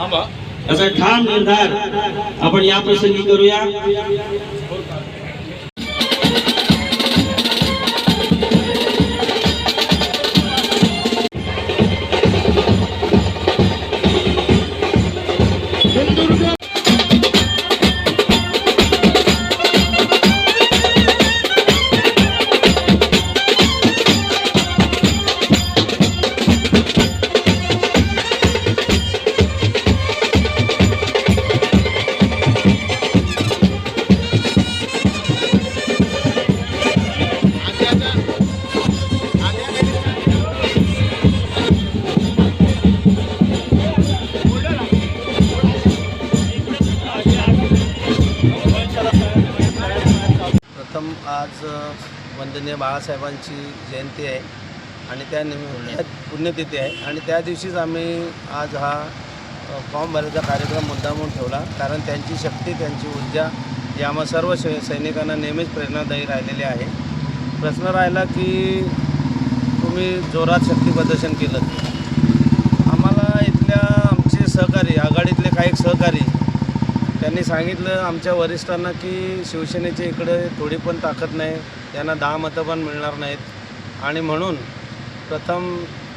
असा ठाम निर्धार आपण या प्रसंगी करूया. वंदनीय बाळासाहेबांची जयंती आहे आणि त्या निमित्त पुण्यतिथी. आहे. आणि त्या दिवशीच आम्ही आज हा फॉर्म भरायचा कार्यक्रम मुद्दामून ठेवला. कारण त्यांची शक्ती त्यांची ऊर्जा ही आम्हा सर्व सै सैनिकांना नेहमीच प्रेरणादायी राहिलेली आहे. प्रश्न राहिला की तुम्ही जोरात शक्ती प्रदर्शन केलं. आम्हाला इथल्या आमचे सहकारी आघाडीतले काही सहकारी त्यांनी सांगितलं आमच्या वरिष्ठांना की शिवसेनेची इकडे थोडी पण ताकद नाही त्यांना दहा मतं पण मिळणार नाहीत. आणि म्हणून प्रथम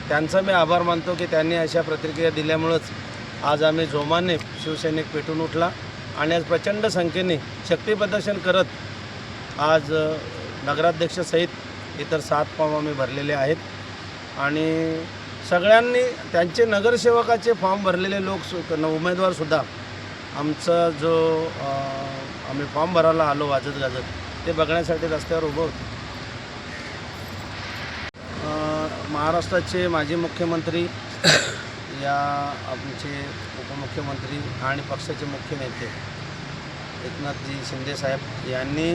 त्यांचा मी आभार मानतो की त्यांनी अशा प्रतिक्रिया दिल्यामुळंच आज आम्ही जोमाने शिवसैनिक पेटून उठला आणि आज प्रचंड संख्येने शक्तीप्रदर्शन करत आज नगराध्यक्षसहित इतर सात फॉर्म आम्ही भरलेले आहेत. आणि सगळ्यांनी त्यांचे नगरसेवकाचे फॉर्म भरलेले लोक सु उमेदवारसुद्धा आमचा जो आम्ही फॉर्म भरायला आलो वाजत गाजत ते बघण्यासाठी रस्त्यावर उभं होतो. महाराष्ट्राचे माजी मुख्यमंत्री या आमचे उपमुख्यमंत्री आणि पक्षाचे मुख्य नेते एकनाथजी शिंदेसाहेब यांनी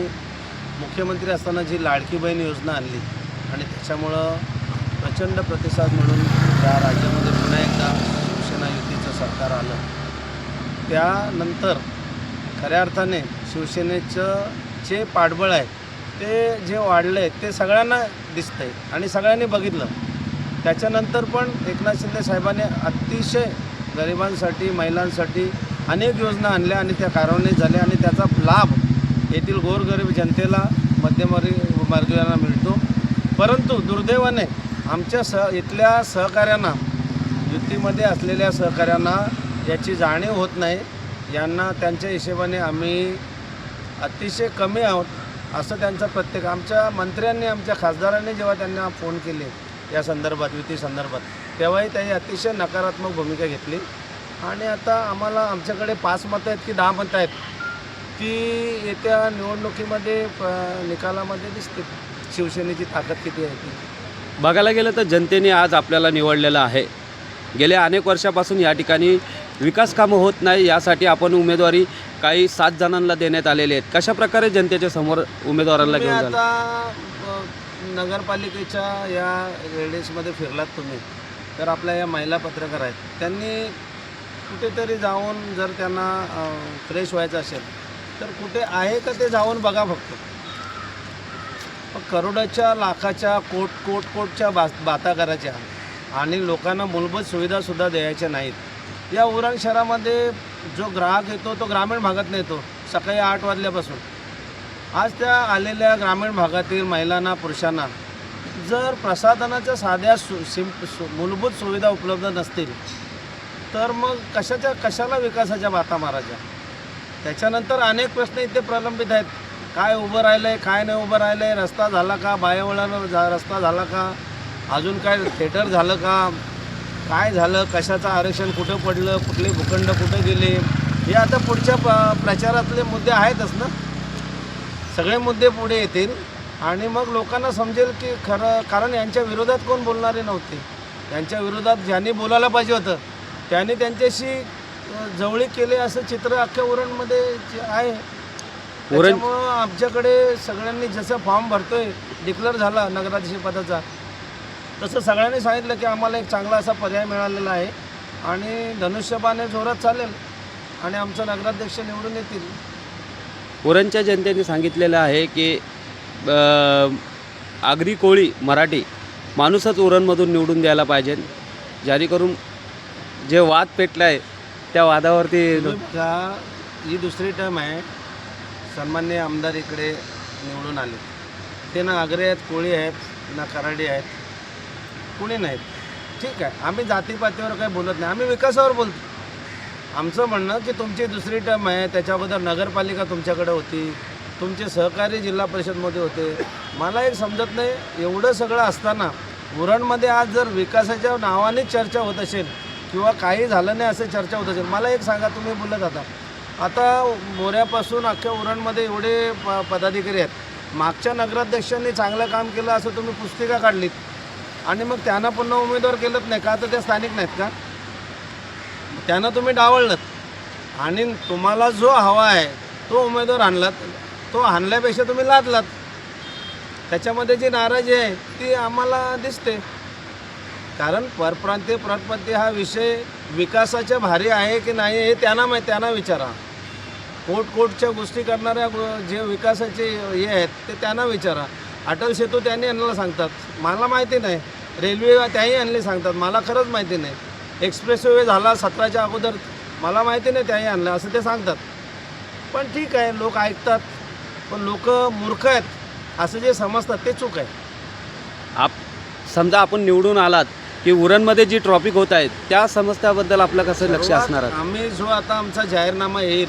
मुख्यमंत्री असताना जी लाडकी बहीण योजना आणली आणि त्याच्यामुळं प्रचंड प्रतिसाद मिळून या राज्यामध्ये पुन्हा एकदा शिवसेना युतीचं सरकार आलं. त्यानंतर खऱ्या अर्थाने शिवसेनेचं जे पाठबळ आहे ते जे वाढलं आहे ते सगळ्यांना दिसतं आहे आणि सगळ्यांनी बघितलं. त्याच्यानंतर पण एकनाथ शिंदे साहेबांनी अतिशय गरिबांसाठी महिलांसाठी अनेक योजना आणल्या आणि त्या कार्यान्वित झाल्या आणि त्याचा लाभ येथील गोरगरीब जनतेला मध्यमवर्गीय वर्गीयांना मिळतो. परंतु दुर्दैवाने आमच्या सह इथल्या सहकाऱ्यांना युतीमध्ये असलेल्या सहकाऱ्यांना याची जाणीव होत नाही. यांना त्यांच्या हिशेबाने आम्ही अतिशय कमी आहोत असं त्यांचा प्रत्येक आमच्या मंत्र्यांनी आमच्या खासदारांनी जेव्हा त्यांना फोन केले या संदर्भात युती संदर्भात तेव्हाही त्यांनी अतिशय नकारात्मक भूमिका घेतली. आणि आता आम्हाला आमच्याकडे पाच मतं आहेत की दहा मतं आहेत ती येत्या निवडणुकीमध्ये प- निकालामध्ये दिसते शिवसेनेची ताकद किती आहे ती? बघायला गेलं तर जनतेने आज आपल्याला निवडलेलं आहे. गेल्या अनेक वर्षापासून या ठिकाणी विकास कामं होत नाही यासाठी आपण उमेदवारी काही सात जणांना देण्यात आलेले आहेत. कशा प्रकारे जनतेच्या समोर उमेदवारांना घेऊन आता अ, नगरपालिकेच्या या रेडियसमध्ये फिरलात तुम्ही. तर आपल्या या महिला पत्रकार आहेत. त्यांनी कुठेतरी जाऊन जर त्यांना फ्रेश व्हायचं असेल तर कुठे आहे का ते जाऊन बघा फक्त. करोडाच्या लाखाच्या कोट कोट कोटच्या बा बाता करायच्या आणि लोकांना मूलभूत सुविधासुद्धा द्यायच्या नाहीत. या उरण शहरामध्ये जो ग्राहक येतो तो ग्रामीण भागातनं येतो सकाळी आठ वाजल्यापासून. आज त्या आलेल्या ग्रामीण भागातील महिलांना पुरुषांना जर प्रसाधनाच्या साध्या सु सिम सु मूलभूत सुविधा उपलब्ध नसतील तर मग कशाच्या कशाला विकासाच्या बाता मारायच्या? त्याच्यानंतर अनेक प्रश्न इथे प्रलंबित आहेत. काय उभं राहिलं आहे काय नाही उभं राहिलं आहे रस्ता झाला का बायावळानं जा रस्ता झाला का अजून काय थिएटर झालं का काय झालं कशाचं आरक्षण कुठं पडलं कुठले भूखंड कुठं गेले हे आता पुढच्या प प्रचारातले मुद्दे आहेतच ना? सगळे मुद्दे पुढे येतील आणि मग लोकांना समजेल की खरं कारण यांच्या विरोधात कोण बोलणारे नव्हते? यांच्या विरोधात ज्यांनी बोलायला पाहिजे होतं त्यांनी त्यांच्याशी जवळीक केले असं चित्र अख्ख्या उरणमध्ये जे आहे. त्याच्यामुळं आमच्याकडे सगळ्यांनी जसं फॉर्म भरतोय डिक्लेअर झाला नगराध्यक्ष पदाचा तसं सगळ्यांनी सांगितलं की आम्हाला एक चांगला असा पर्याय मिळालेला आहे. आणि धनुष्यबाने जोरात चालेल आणि आमचं नगराध्यक्ष निवडून येतील. उरणच्या जनतेने सांगितलेलं आहे की आगरी कोळी मराठी माणूसच उरणमधून निवडून द्यायला पाहिजे. जेणेकरून जे वाद पेटला आहे त्या वादावरती बघा ही दुसरी टर्म आहे. सन्मान्य आमदार इकडे निवडून आले. ते ना आगरे आहेत कोळी आहेत ना कराडी आहेत. कुणी नाहीत. ठीक आहे आम्ही जातीपातीवर काही बोलत नाही आम्ही विकासावर बोलतो. आमचं म्हणणं की तुमची दुसरी टर्म आहे त्याच्याबद्दल नगरपालिका तुमच्याकडे होती तुमचे सहकारी जिल्हा परिषदमध्ये होते. मला एक समजत नाही एवढं सगळं असताना उरणमध्ये आज जर विकासाच्या नावानेच चर्चा होत असेल किंवा काही झालं नाही असं चर्चा होत असेल मला एक सांगा तुम्ही बोलत आता. आता मोऱ्यापासून अख्ख्या उरणमध्ये एवढे प पदाधिकारी आहेत. मागच्या नगराध्यक्षांनी चांगलं काम केलं असं तुम्ही पुस्तिका काढलीत. आणि मग त्यांना पुन्हा उमेदवार केलंच नाही. का तर ते स्थानिक नाहीत का? त्यांना तुम्ही डावळलं आणि तुम्हाला जो हवा आहे तो उमेदवार आणलात. तो आणल्यापेक्षा तुम्ही लादलात. त्याच्यामध्ये जी नाराजी आहे ती आम्हाला दिसते. कारण परप्रांतीय प्रतप्रांतीय हा विषय विकासाच्या भारी आहे की नाही हे त्यांना माहीत त्यांना विचारा. कोट कोटच्या गोष्टी करणाऱ्या जे विकासाचे हे आहेत ते त्यांना विचारा. अटल सेतू त्यांनी आणलेला सांगतात. मला माहिती नाही. रेल्वे त्याही आणले सांगतात. मला खरंच माहिती नाही. एक्सप्रेस वे झाला सतराच्या अगोदर. मला माहिती नाही त्याही आणलं असं ते सांगतात. पण ठीक आहे. लोक ऐकतात. पण लोक मूर्ख आहेत. असं जे समजतात ते चूक आहे. आप समजा आपण निवडून आलात की उरणमध्ये जी ट्रॉफिक होत आहे त्या समस्याबद्दल आपलं कसं लक्ष असणार आहे? आम्ही जो आता आमचा जाहीरनामा येईल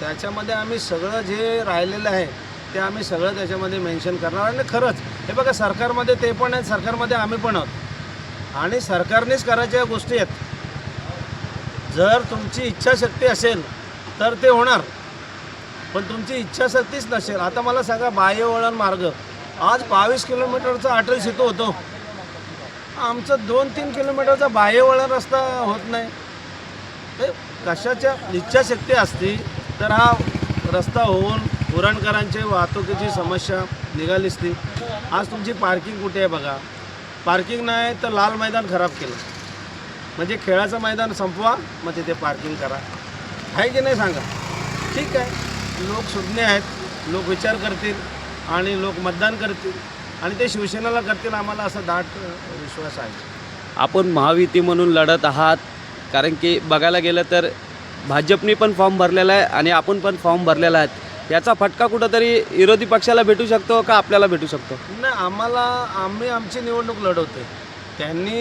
त्याच्यामध्ये आम्ही सगळं जे राहिलेलं आहे ते आम्ही सगळं त्याच्यामध्ये मेन्शन करणार आणि खरंच हे बघा सरकारमध्ये ते पण आहेत सरकारमध्ये आम्ही पण आहोत. आणि सरकारनेच करायच्या गोष्टी आहेत. जर तुमची इच्छाशक्ती असेल तर ते होणार. पण तुमची इच्छाशक्तीच नसेल. आता मला सांगा बाह्यवळण मार्ग. आज बावीस किलोमीटरचा अटल सेतू होतो. आमचं दोन तीन किलोमीटरचा बाह्यवळण रस्ता होत नाही. ते कशाच्या इच्छाशक्ती असती तर हा रस्ता होऊन उरणकरांची वाहतुकीची समस्या निघाली असती आज तुमची पार्किंग कुठे आहे बघा? पार्किंग नाही तर लाल मैदान खराब केलं. म्हणजे खेळाचं मैदान संपवा मग तिथे पार्किंग करा. आहे की नाही सांगा? ठीक आहे. लोक सुज्ञ आहेत लोक विचार करतील आणि लोक मतदान करतील आणि ते शिवसेनेला करतील आम्हाला असा दाट विश्वास आहे. आपण महायुती म्हणून लढत आहात. कारण की बघायला गेलं तर भाजपने पण फॉर्म भरलेला आहे आणि आपण पण फॉर्म भरलेला आहे. याचा फटका कुठंतरी विरोधी पक्षाला भेटू शकतो का आपल्याला भेटू शकतो? नाही आम्हाला आम्ही आमची निवडणूक लढवतोय. त्यांनी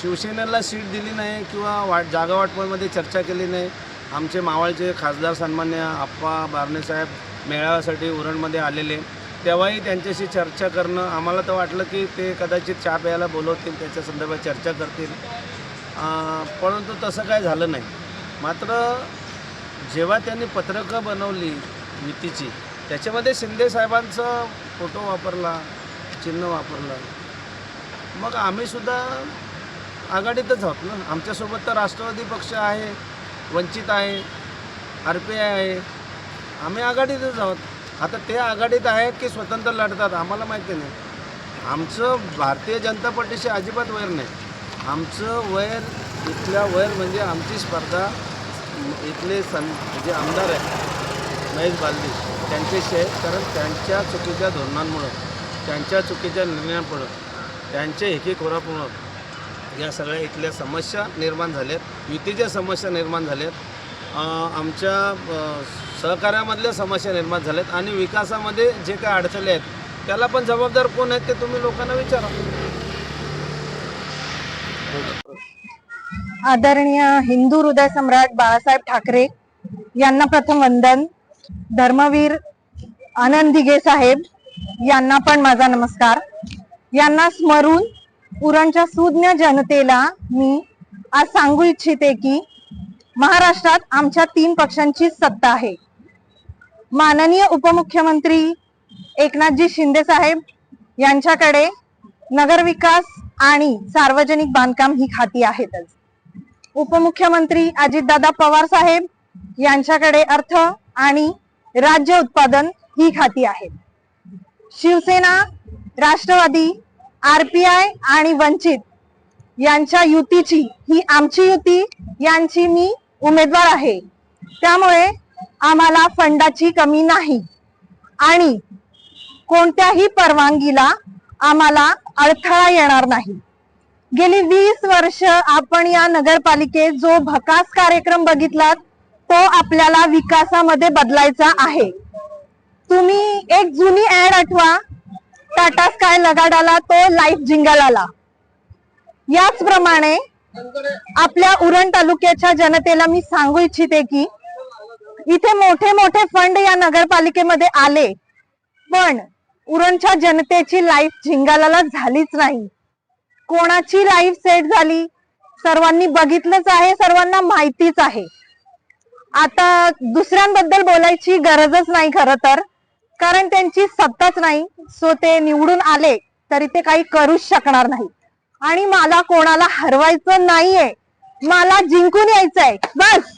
शिवसेनेला सीट दिली नाही किंवा वाट जागा वाटपामध्ये चर्चा केली नाही. आमचे मावळचे खासदार सन्मान्य आप्पा बारणेसाहेब मेळाव्यासाठी उरणमध्ये आलेले. तेव्हाही त्यांच्याशी चर्चा करणं आम्हाला तर वाटलं की ते कदाचित चहा प्यायला बोलवतील त्याच्या संदर्भात चर्चा करतील. परंतु तसं काय झालं नाही. मात्र जेव्हा त्यांनी पत्रकं बनवली युतीची त्याच्यामध्ये शिंदे साहेबांचा फोटो वापरला चिन्ह वापरलं. मग आम्हीसुद्धा आघाडीतच आहोत ना. आमच्यासोबत तर राष्ट्रवादी पक्ष आहे वंचित आहे आर पी आय आहे. आम्ही आघाडीतच आहोत. आता ते आघाडीत आहेत की स्वतंत्र लढतात आम्हाला माहिती नाही. आमचं भारतीय जनता पार्टीशी अजिबात वैर नाही. आमचं वैर इथल्या वैर म्हणजे आमची स्पर्धा इथले सं जे आमदार आहेत महेश बालदी त्यांच्याशी आहे कारण त्यांच्या चुकीच्या धोरणांमुळं त्यांच्या चुकीच्या निर्णयामुळं त्यांच्या एकेकोरामुळं या सगळ्या इथल्या समस्या निर्माण झाल्यात युतीच्या समस्या निर्माण झाल्यात आमच्या सहकार्यामधल्या समस्या निर्माण झाल्यात आणि विकासामध्ये जे काही अडचणी आहेत त्याला पण जबाबदार कोण आहेत ते तुम्ही लोकांना विचारा. आदरणीय हिंदू हृदय सम्राट बाळासाहेब ठाकरे यांना प्रथम वंदन. धर्मवीर आनंद दिघे साहेब यांना पण माझा नमस्कार. यांना स्मरून पुरणच्या सुज्ञ जनतेला मी आज सांगू इच्छिते की महाराष्ट्रात आमच्या तीन पक्षांची सत्ता आहे. माननीय उपमुख्यमंत्री एकनाथजी शिंदे साहेब यांच्याकडे नगरविकास आणि सार्वजनिक बांधकाम ही खाती आहेतच. उपमुख्यमंत्री अजितदादा पवार साहेब यांच्याकडे अर्थ आणि राज्य उत्पादन ही खाती आहेत. शिवसेना राष्ट्रवादी आरपीआय आणि वंचित यांच्या युतीची ही आमची युती यांची मी उमेदवार आहे. त्यामुळे आम्हाला फंडाची कमी नाही आणि कोणत्याही परवानगीला आम्हाला अडथळा येणार नाही. गेली वीस वर्ष आपण या नगरपालिकेत जो भकास कार्यक्रम बघितलात तो आपल्याला विकासामध्ये बदलायचा आहे. तुम्ही एक जुनी ऍड आठवा. टाटा स्काय लगाडाला तो लाईफ जिंगल आला याचप्रमाणे आपल्या उरण तालुक्याच्या जनतेला मी सांगू इच्छिते की इथे मोठे मोठे फंड या नगरपालिकेमध्ये आले. पण उरणच्या जनतेची लाईफ झिंगालाला झालीच नाही. कोणाची लाईफ सेट झाली? सर्वांनी बघितलंच आहे सर्वांना माहितीच आहे. आता दुसऱ्यांबद्दल बोलायची गरजच नाही खरं तर. कारण त्यांची सत्ताच नाही. सो ते निवडून आले तरी ते काही करूच शकणार नाही. आणि मला कोणाला हरवायचं नाहीये. मला जिंकून यायचंय. बस!